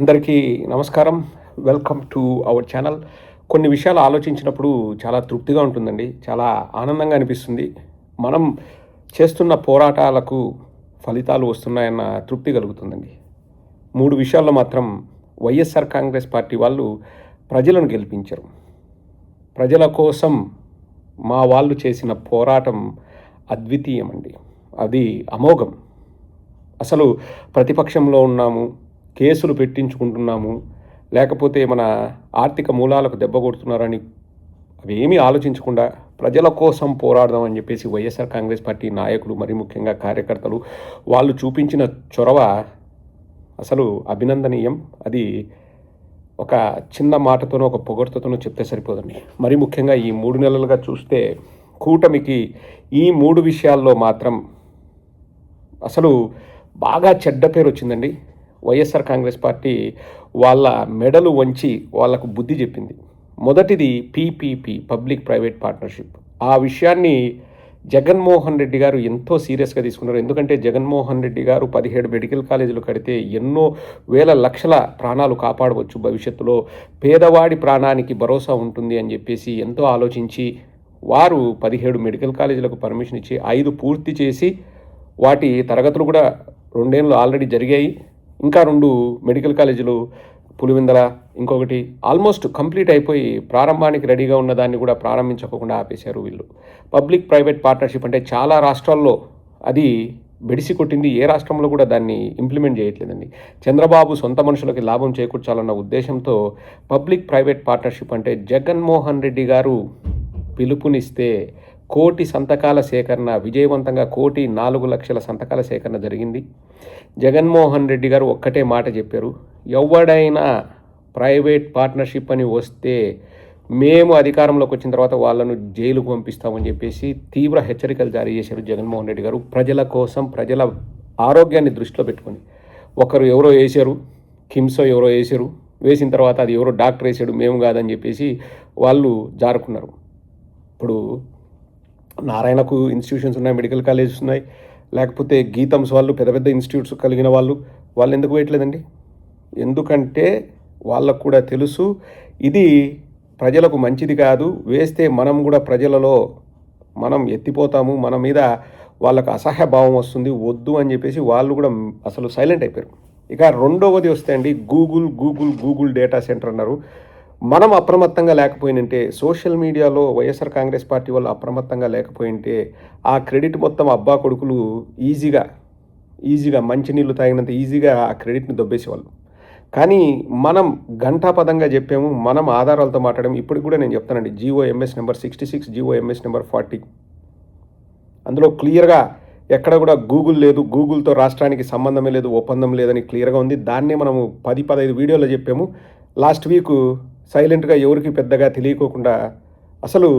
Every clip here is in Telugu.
అందరికీ నమస్కారం. వెల్కమ్ టు అవర్ ఛానల్ కొన్ని విషయాలు ఆలోచించినప్పుడు చాలా తృప్తిగా ఉంటుందండి. చాలా ఆనందంగా అనిపిస్తుంది. మనం చేస్తున్న పోరాటాలకు ఫలితాలు వస్తున్నాయన్న తృప్తి కలుగుతుందండి. మూడు విషయాల్లో మాత్రం వైఎస్ఆర్ కాంగ్రెస్ పార్టీ వాళ్ళు ప్రజలను గెలిపించారు. ప్రజల కోసం మా వాళ్ళు చేసిన పోరాటం అద్వితీయమండి. అది అమోఘం. అసలు ప్రతిపక్షంలో ఉన్నాము. కేసులు పెట్టించుకుంటున్నాము లేకపోతే మన ఆర్థిక మూలాలకు దెబ్బ కొడుతున్నారని అవేమీ ఆలోచించకుండా ప్రజల కోసం పోరాడదాం అని చెప్పేసి వైఎస్ఆర్ కాంగ్రెస్ పార్టీ నాయకులు మరి ముఖ్యంగా కార్యకర్తలు వాళ్ళు చూపించిన చొరవ అసలు అభినందనీయం. అది ఒక చిన్న మాటతోనో ఒక పొగడ్తతోనో చెప్తే సరిపోదండి. మరి ముఖ్యంగా ఈ మూడు నెలలుగా చూస్తే కూటమికి ఈ మూడు విషయాల్లో మాత్రం అసలు బాగా చెడ్డ పేరు వచ్చిందండి. వైఎస్ఆర్ కాంగ్రెస్ పార్టీ వాళ్ళ మెడలు వంచి వాళ్ళకు బుద్ధి చెప్పింది. మొదటిది పీపీపీ పబ్లిక్ ప్రైవేట్ పార్ట్నర్షిప్. ఆ విషయాన్ని జగన్మోహన్ రెడ్డి గారు ఎంతో సీరియస్గా తీసుకున్నారు. ఎందుకంటే జగన్మోహన్ రెడ్డి గారు పదిహేడు మెడికల్ కాలేజీలు కడితే ఎన్నో వేల లక్షల ప్రాణాలు కాపాడవచ్చు భవిష్యత్తులో. పేదవాడి ప్రాణానికి భరోసా ఉంటుంది అని చెప్పేసి ఎంతో ఆలోచించి వారు పదిహేడు మెడికల్ కాలేజీలకు పర్మిషన్ ఇచ్చి ఐదు పూర్తి చేసి వాటి తరగతులు కూడా రెండేళ్ళు ఆల్రెడీ జరిగాయి. ఇంకా రెండు మెడికల్ కాలేజీలు పులివెందల ఇంకొకటి ఆల్మోస్ట్ కంప్లీట్ అయిపోయి ప్రారంభానికి రెడీగా ఉన్న దాన్ని కూడా ప్రారంభించకుండా ఆపేశారు వీళ్ళు. పబ్లిక్ ప్రైవేట్ పార్ట్నర్షిప్ అంటే చాలా రాష్ట్రాల్లో అది బెడిసి కొట్టింది ఏ రాష్ట్రంలో కూడా దాన్ని ఇంప్లిమెంట్ చేయట్లేదండి. చంద్రబాబు సొంత మనుషులకి లాభం చేకూర్చాలన్న ఉద్దేశంతో పబ్లిక్ ప్రైవేట్ పార్ట్నర్షిప్ అంటే జగన్మోహన్ రెడ్డి గారు పిలుపునిస్తే కోటి సంతకాల సేకరణ విజయవంతంగా కోటి నాలుగు లక్షల సంతకాల సేకరణ జరిగింది. జగన్మోహన్ రెడ్డి గారు ఒక్కటే మాట చెప్పారు. ఎవడైనా ప్రైవేట్ పార్ట్నర్షిప్ అని వస్తే మేము అధికారంలోకి వచ్చిన తర్వాత వాళ్ళను జైలుకు పంపిస్తామని చెప్పేసి తీవ్ర హెచ్చరికలు జారీ చేశారు జగన్మోహన్ రెడ్డి గారు. ప్రజల కోసం ప్రజల ఆరోగ్యాన్ని దృష్టిలో పెట్టుకొని. ఒకరు ఎవరో వేశారు కిమ్సో ఎవరో వేశారు. వేసిన తర్వాత అది ఎవరో డాక్టర్ వేసాడు మేము కాదని చెప్పేసి వాళ్ళు జారుకున్నారు. ఇప్పుడు నారాయణకు ఇన్స్టిట్యూషన్స్ ఉన్నాయి మెడికల్ కాలేజెస్ ఉన్నాయి. లేకపోతే గీతమ్స్ వాళ్ళు పెద్ద పెద్ద ఇన్స్టిట్యూట్స్ కలిగిన వాళ్ళు. వాళ్ళు ఎందుకు వేయట్లేదండి? ఎందుకంటే వాళ్ళకు కూడా తెలుసు ఇది ప్రజలకు మంచిది కాదు. వేస్తే మనం కూడా ప్రజలలో మనం ఎత్తిపోతాము. మన మీద వాళ్ళకు అసహ్య భావం వస్తుంది. వద్దు అని చెప్పేసి వాళ్ళు కూడా అసలు సైలెంట్ అయిపోయారు. ఇక రెండవది వస్తే అండి Google Google Google data centre అన్నారు. మనం అప్రమత్తంగా లేకపోయినంటే సోషల్ మీడియాలో వైఎస్ఆర్ కాంగ్రెస్ పార్టీ వాళ్ళు అప్రమత్తంగా లేకపోయింటే ఆ క్రెడిట్ మొత్తం అబ్బా కొడుకులు ఈజీగా ఈజీగా మంచినీళ్ళు తాగినంత ఈజీగా ఆ క్రెడిట్ని దొబ్బేసేవాళ్ళు. కానీ మనం ఘంటాపదంగా చెప్పాము మనం ఆధారాలతో మాట్లాడాము. ఇప్పటికి కూడా నేను చెప్తానండి Jio MS number sixty six Jio MS number forty. అందులో క్లియర్గా ఎక్కడ కూడా గూగుల్ లేదు గూగుల్తో రాష్ట్రానికి సంబంధమే లేదు ఒప్పందం లేదని క్లియర్గా ఉంది. దాన్నే మనము పది పదహైదు వీడియోలో చెప్పాము. లాస్ట్ వీక్ సైలెంట్గా ఎవరికి పెద్దగా తెలియకోకుండా అసలు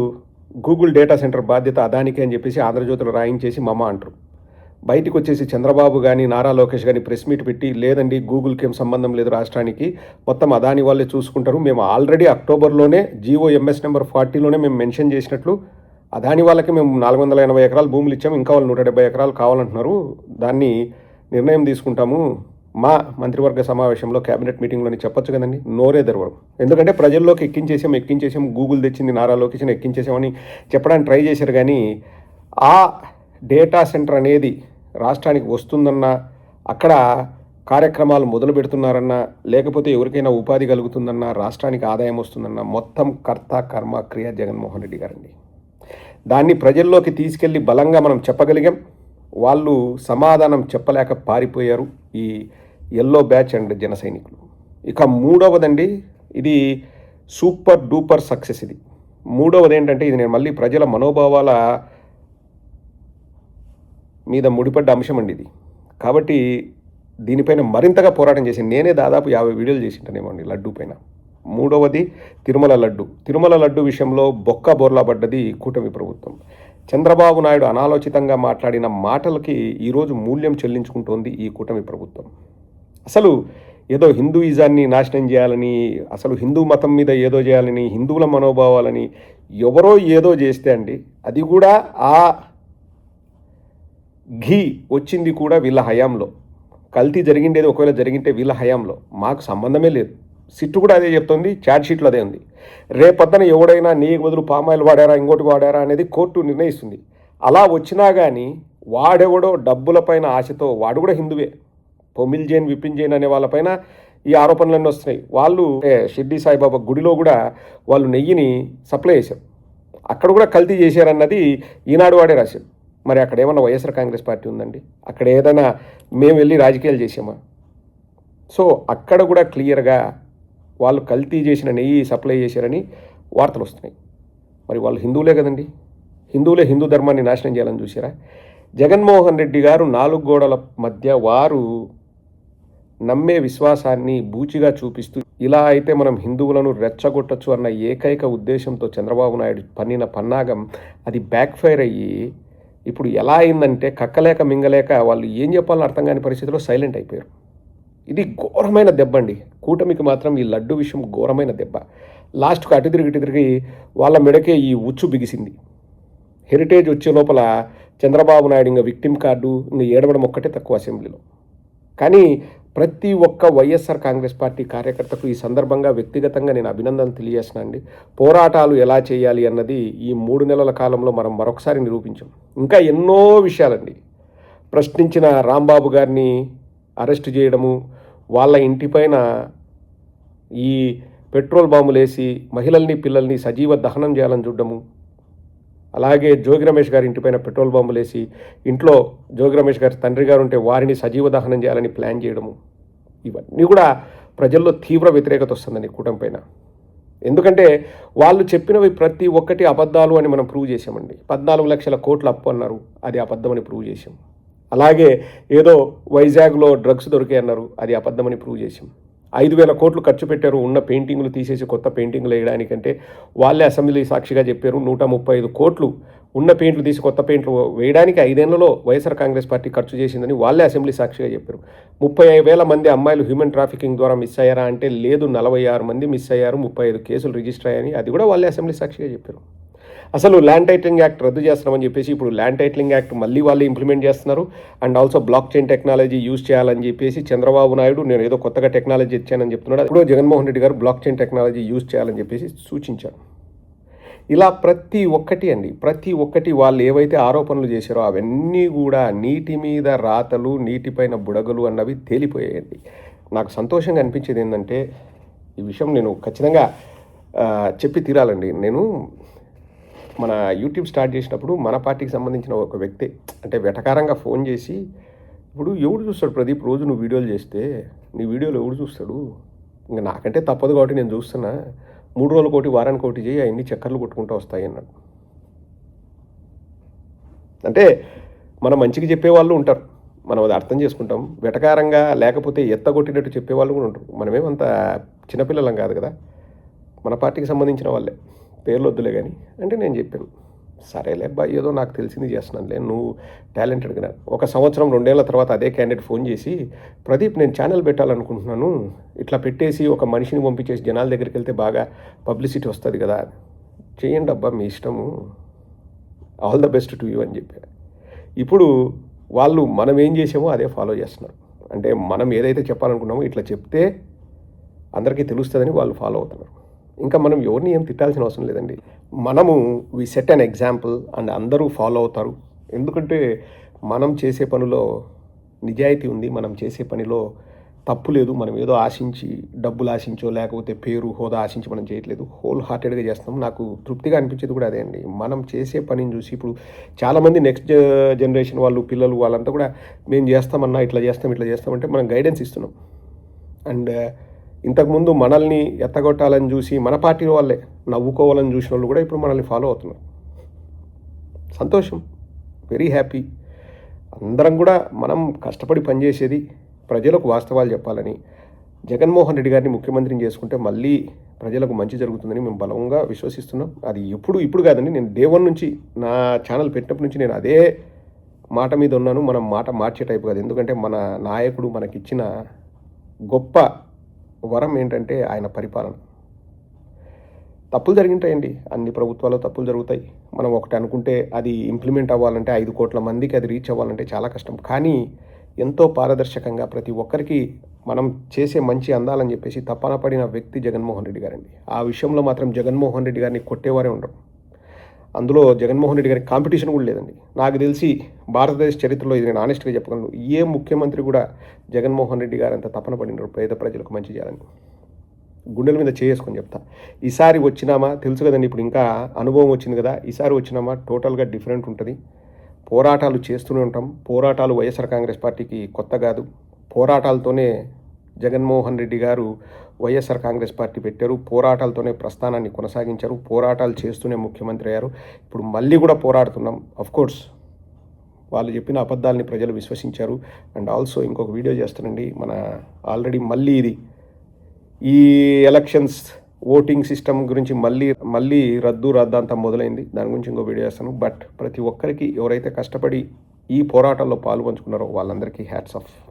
గూగుల్ డేటా సెంటర్ బాధ్యత అదానికే అని చెప్పేసి ఆంధ్రజ్యోతిలో రాయించేసి మమ్మ అంటారు. బయటకు వచ్చేసి చంద్రబాబు కానీ నారా లోకేష్ కానీ ప్రెస్ మీట్ పెట్టి లేదండి గూగుల్కి ఏం సంబంధం లేదు రాష్ట్రానికి మొత్తం అదాని వాళ్ళే చూసుకుంటారు. మేము ఆల్రెడీ అక్టోబర్లోనే జీవో ఎంఎస్ నెంబర్ ఫార్టీలోనే మేము మెన్షన్ చేసినట్లు అదాని వాళ్ళకి మేము నాలుగు వందల ఎనభై ఎకరాలు భూములు ఇచ్చాము ఇంకా వాళ్ళు నూట డెబ్బై ఎకరాలు కావాలంటున్నారు. దాన్ని నిర్ణయం తీసుకుంటాము. మా మంత్రివర్గ సమావేశంలో కేబినెట్ మీటింగ్లోని చెప్పొచ్చు కదండి? నోరే దర్వరం ఎందుకంటే ప్రజల్లోకి ఎక్కించేసాం ఎక్కించేసాం గూగుల్ తెచ్చింది నారా లోకేషన్ ఎక్కించేసామని చెప్పడానికి ట్రై చేశారు కానీ ఆ డేటా సెంటర్ అనేది రాష్ట్రానికి వస్తుందన్న అక్కడ కార్యక్రమాలు మొదలు పెడుతున్నారన్న లేకపోతే ఎవరికైనా ఉపాధి కలుగుతుందన్న రాష్ట్రానికి ఆదాయం వస్తుందన్న మొత్తం కర్త కర్మ క్రియ జగన్మోహన్ రెడ్డి గారండి. దాన్ని ప్రజల్లోకి తీసుకెళ్ళి బలంగా మనం చెప్పగలిగాం. వాళ్ళు సమాధానం చెప్పలేక పారిపోయారు ఈ ఎల్లో బ్యాచ్ అండ్ జన సైనికులు. ఇక మూడవదండి ఇది సూపర్ డూపర్ సక్సెస్ ఇది. మూడవది ఏంటంటే ఇది నేను మళ్ళీ ప్రజల మనోభావాల మీద ముడిపడ్డ అంశం అండి ఇది. కాబట్టి దీనిపైన మరింతగా పోరాటం చేసి నేనే దాదాపు యాభై వీడియోలు చేసింటానేమో అండి లడ్డూ పైన. మూడవది తిరుమల లడ్డు. తిరుమల లడ్డు విషయంలో బొక్క బోర్లా పడ్డది కూటమి ప్రభుత్వం. చంద్రబాబు నాయుడు అనాలోచితంగా మాట్లాడిన మాటలకి ఈరోజు మూల్యం చెల్లించుకుంటోంది ఈ కూటమి ప్రభుత్వం. అసలు ఏదో హిందూయిజాన్ని నాశనం చేయాలని అసలు హిందూ మతం మీద ఏదో చేయాలని హిందువుల మనోభావాలని ఎవరో ఏదో చేస్తే అండి అది కూడా ఆ ఘీ వచ్చింది కూడా వీళ్ళ హయాంలో. కల్తీ జరిగిండేది ఒకవేళ జరిగింటే వీళ్ళ హయాంలో. మాకు సంబంధమే లేదు. సిట్టు కూడా అదే చెప్తుంది ఛార్జ్ షీట్లో అదే ఉంది. రేపొద్దున ఎవడైనా నీకు బదులు పామాయిల్ వాడారా ఇంకోటి వాడారా అనేది కోర్టు నిర్ణయిస్తుంది. అలా వచ్చినా కానీ వాడెవడో డబ్బులపైన ఆశతో వాడు కూడా హిందువే. పొమిల్ జైన్ విపిన్ జైన్ అనే వాళ్ళపైన ఈ ఆరోపణలన్నీ వస్తున్నాయి. వాళ్ళు షిర్డి సాయిబాబా గుడిలో కూడా వాళ్ళు నెయ్యిని సప్లై చేశారు. అక్కడ కూడా కల్తీ చేశారన్నది ఈనాడు వాడే రాశాడు మరి అక్కడ ఏమన్నా వైఎస్ఆర్ కాంగ్రెస్ పార్టీ ఉందండి? అక్కడ ఏదైనా మేము వెళ్ళి రాజకీయాలు చేసామా? సో అక్కడ కూడా క్లియర్గా వాళ్ళు కల్తీ చేసిన నెయ్యి సప్లై చేశారని వార్తలు వస్తున్నాయి. మరి వాళ్ళు హిందువులే కదండి? హిందువులే హిందూ ధర్మాన్ని నాశనం చేయాలని చూసారా జగన్మోహన్ రెడ్డి గారు నాలుగు గోడల మధ్య వారు నమ్మే విశ్వాసాన్ని బూచిగా చూపిస్తూ ఇలా అయితే మనం హిందువులను రెచ్చగొట్టచ్చు అన్న ఏకైక ఉద్దేశంతో చంద్రబాబు నాయుడు పన్నిన పన్నాగం అది బ్యాక్ ఫైర్ అయ్యి ఇప్పుడు ఎలా అయిందంటే కక్కలేక మింగలేక వాళ్ళు ఏం చెప్పాలని అర్థం కాని పరిస్థితిలో సైలెంట్ అయిపోయారు. ఇది ఘోరమైన దెబ్బ అండి. కూటమికి మాత్రం ఈ లడ్డు విషయం ఘోరమైన దెబ్బ. లాస్ట్కు అటు తిరిగి ఇటు తిరిగి వాళ్ళ మెడకే ఈ ఉచ్చు బిగిసింది. హెరిటేజ్ వచ్చే లోపల చంద్రబాబు నాయుడు ఇంకా విక్టిమ్ కార్డు ఇంకా ఏడవడం ఒక్కటే తక్కువ అసెంబ్లీలో. కానీ ప్రతి ఒక్క వైఎస్ఆర్ కాంగ్రెస్ పార్టీ కార్యకర్తకు ఈ సందర్భంగా వ్యక్తిగతంగా నేను అభినందన తెలియజేస్తున్నా అండి. పోరాటాలు ఎలా చేయాలి అన్నది ఈ మూడు నెలల కాలంలో మనం మరొకసారి నిరూపించాం. ఇంకా ఎన్నో విషయాలండి. ప్రశ్నించిన రాంబాబు గారిని అరెస్ట్ చేయడము వాళ్ళ ఇంటిపైన ఈ పెట్రోల్ బాంబులు వేసి మహిళల్ని పిల్లల్ని సజీవ దహనం చేయాలని చూడడము. అలాగే జోగి రమేష్ గారి ఇంటిపైన పెట్రోల్ బాంబులేసి ఇంట్లో జోగి రమేష్ గారి తండ్రి గారు ఉంటే వారిని సజీవ దహనం చేయాలని ప్లాన్ చేయడము. ఇవన్నీ కూడా ప్రజల్లో తీవ్ర వ్యతిరేకత వస్తుందండి కూటమి పైన. ఎందుకంటే వాళ్ళు చెప్పినవి ప్రతి ఒక్కటి అబద్ధాలు అని మనం ప్రూవ్ చేసామండి పద్నాలుగు లక్షల కోట్లు అప్పు అన్నారు. అది అబద్ధమని ప్రూవ్ చేసాం అలాగే ఏదో వైజాగ్లో డ్రగ్స్ దొరికాయి అన్నారు అది అబద్ధమని ప్రూవ్ చేసాం ఐదు వేల కోట్లు ఖర్చు పెట్టారు. ఉన్న పెయింటింగ్లు తీసేసి కొత్త పెయింటింగ్లు వేయడానికంటే వాళ్ళే అసెంబ్లీ సాక్షిగా చెప్పారు. నూట ముప్పై ఐదు కోట్లు ఉన్న పెయింట్లు తీసి కొత్త పెయింట్లు వేయడానికి ఐదేళ్ళలో వైఎస్ఆర్ కాంగ్రెస్ పార్టీ ఖర్చు చేసిందని వాళ్ళే అసెంబ్లీ సాక్షిగా చెప్పారు. ముప్పై వేల మంది అమ్మాయిలు హ్యూమన్ ట్రాఫికింగ్ ద్వారా మిస్ అయ్యారా అంటే లేదు. నలభై ఆరు మంది మిస్ అయ్యారు. ముప్పై ఐదు కేసులు రిజిస్టర్ అయ్యాయని అది కూడా వాళ్ళే అసెంబ్లీ సాక్షిగా చెప్పారు. అసలు ల్యాండ్ టైటిలింగ్ యాక్ట్ రద్దు చేస్తున్నామని చెప్పేసి ఇప్పుడు ల్యాండ్ టైటిలింగ్ యాక్ట్ మళ్ళీ వాళ్ళు ఇంప్లిమెంట్ చేస్తున్నారు. And also blockchain technology use చేయాలని చెప్పేసి చంద్రబాబు నాయుడు నేను ఏదో కొత్తగా టెక్నాలజీ ఇచ్చానని చెప్తున్నాడు. ఇప్పుడు జగన్మోహన్ రెడ్డి గారు బ్లాక్ చైన్ టెక్నాలజీ యూజ్ చేయాలని చెప్పేసి సూచించారు. ఇలా ప్రతి ఒక్కటి అండి ప్రతి ఒక్కటి వాళ్ళు ఏవైతే ఆరోపణలు చేశారో అవన్నీ కూడా నీటి మీద రాతలు నీటిపైన బుడగలు అన్నవి తేలిపోయాయండి. నాకు సంతోషంగా అనిపించేది ఏంటంటే ఈ విషయం నేను ఖచ్చితంగా చెప్పి తీరాలండి. నేను మన యూట్యూబ్ స్టార్ట్ చేసినప్పుడు మన పార్టీకి సంబంధించిన ఒక వ్యక్తి అంటే వెటకారంగా ఫోన్ చేసి ఇప్పుడు ఎవడు చూస్తాడు ప్రదీప్? రోజు నువ్వు వీడియోలు చేస్తే నీ వీడియోలు ఎవడు చూస్తాడు? ఇంకా నాకంటే తప్పదు కాబట్టి నేను చూస్తున్నా. మూడు రోజులు కోటి వారానికి ఒకటి చేయి అవన్నీ చక్కర్లు కొట్టుకుంటూ వస్తాయి అన్నాడు. అంటే మనం మంచిగా చెప్పేవాళ్ళు ఉంటారు. మనం అది అర్థం చేసుకుంటాం. వెటకారంగా లేకపోతే ఎత్తగొట్టినట్టు చెప్పేవాళ్ళు కూడా ఉంటారు. మనమేమంత చిన్నపిల్లలం కాదు కదా. మన పార్టీకి సంబంధించిన వాళ్ళే. పేర్లు వద్దులే కానీ అంటే నేను చెప్పాను సరేలే అబ్బా ఏదో నాకు తెలిసింది చేస్తున్నానులే నువ్వు టాలెంటెడ్గా ఒక సంవత్సరం రెండేళ్ళ తర్వాత అదే క్యాండిడేట్ ఫోన్ చేసి ప్రదీప్ నేను ఛానల్ పెట్టాలనుకుంటున్నాను. ఇట్లా పెట్టేసి ఒక మనిషిని పంపించేసి జనాల దగ్గరికి వెళ్తే బాగా పబ్లిసిటీ వస్తుంది కదా. చేయండి అబ్బా మీ ఇష్టము. All the best to you అని చెప్పారు ఇప్పుడు వాళ్ళు మనం ఏం చేసామో అదే ఫాలో చేస్తున్నారు. అంటే మనం ఏదైతే చెప్పాలనుకున్నామో ఇట్లా చెప్తే అందరికీ తెలుస్తుందని వాళ్ళు ఫాలో అవుతున్నారు. ఇంకా మనం ఎవరిని ఏం తిట్టాల్సిన అవసరం లేదండి. మనము we set an example and అందరూ ఫాలో అవుతారు. ఎందుకంటే మనం చేసే పనిలో నిజాయితీ ఉంది మనం చేసే పనిలో తప్పు లేదు మనం ఏదో ఆశించి డబ్బులు ఆశించో లేకపోతే పేరు హోదా ఆశించి మనం చేయట్లేదు హోల్ హార్టెడ్గా చేస్తాం. నాకు తృప్తిగా అనిపించేది కూడా అదే అండి. మనం చేసే పనిని చూసి ఇప్పుడు చాలామంది నెక్స్ట్ జనరేషన్ వాళ్ళు పిల్లలు వాళ్ళంతా కూడా మేము చేస్తామన్నా ఇట్లా చేస్తాం ఇట్లా చేస్తామంటే మనం గైడెన్స్ ఇస్తున్నాం. అండ్ ఇంతకుముందు మనల్ని ఎత్తగొట్టాలని చూసి మన పార్టీ వాళ్ళే నవ్వుకోవాలని చూసిన వాళ్ళు కూడా ఇప్పుడు మనల్ని ఫాలో అవుతున్నారు. సంతోషం. వెరీ హ్యాపీ అందరం కూడా మనం కష్టపడి పనిచేసేది ప్రజలకు వాస్తవాలు చెప్పాలని జగన్మోహన్ రెడ్డి గారిని ముఖ్యమంత్రిని చేసుకుంటే మళ్ళీ ప్రజలకు మంచి జరుగుతుందని మేము బలంగా విశ్వసిస్తున్నాం. అది ఎప్పుడు ఇప్పుడు కాదండి నేను డే వన్ నుంచి నా ఛానల్ పెట్టినప్పటి నుంచి నేను అదే మాట మీద ఉన్నాను. మనం మాట మార్చే టైపు కాదు. ఎందుకంటే మన నాయకుడు మనకిచ్చిన గొప్ప వరం ఏంటంటే ఆయన పరిపాలన. తప్పులు జరిగింటాయండి. అన్ని ప్రభుత్వాల్లో తప్పులు జరుగుతాయి. మనం ఒకటి అనుకుంటే అది ఇంప్లిమెంట్ అవ్వాలంటే ఐదు కోట్ల మందికి అది రీచ్ అవ్వాలంటే చాలా కష్టం. కానీ ఎంతో పారదర్శకంగా ప్రతి ఒక్కరికి మనం చేసే మంచి అందాలని చెప్పేసి తప్పన పడిన వ్యక్తి జగన్మోహన్ రెడ్డి గారండి. ఆ విషయంలో మాత్రం జగన్మోహన్ రెడ్డి గారిని కొట్టేవారే ఉండరు. అందులో జగన్మోహన్ రెడ్డి గారికి కాంపిటీషన్ కూడా లేదండి. నాకు తెలిసి భారతదేశ చరిత్రలో ఇది నేను ఆనెస్ట్గా చెప్పగలను. ఏ ముఖ్యమంత్రి కూడా జగన్మోహన్ రెడ్డి గారు అంత తపన పడినారు పేద ప్రజలకు మంచి చేయాలని. గుండెల మీద చేసుకొని చెప్తా. ఈసారి వచ్చినామా? తెలుసు కదండి ఇప్పుడు ఇంకా అనుభవం వచ్చింది కదా. ఈసారి వచ్చినామా? టోటల్గా డిఫరెంట్ ఉంటుంది. పోరాటాలు చేస్తూనే ఉంటాం. పోరాటాలు వైఎస్ఆర్ కాంగ్రెస్ పార్టీకి కొత్త కాదు. పోరాటాలతోనే జగన్మోహన్ రెడ్డి గారు వైఎస్ఆర్ కాంగ్రెస్ పార్టీ పెట్టారు పోరాటాలతోనే ప్రస్థానాన్ని కొనసాగించారు పోరాటాలు చేస్తూనే ముఖ్యమంత్రి అయ్యారు. ఇప్పుడు మళ్ళీ కూడా పోరాడుతున్నాం. కోర్స్ వాళ్ళు చెప్పిన అబద్ధాలని ప్రజలు విశ్వసించారు. అండ్ ఆల్సో ఇంకొక వీడియో చేస్తానండి. మన ఆల్రెడీ మళ్ళీ ఇది. ఈ ఎలక్షన్స్ ఓటింగ్ సిస్టమ్ గురించి మళ్ళీ మళ్ళీ రద్దు రద్దంతా మొదలైంది. దాని గురించి ఇంకో వీడియో చేస్తాను. బట్ ప్రతి ఒక్కరికి ఎవరైతే కష్టపడి ఈ పోరాటంలో పాలుపంచుకున్నారో వాళ్ళందరికీ హ్యాట్స్ ఆఫ్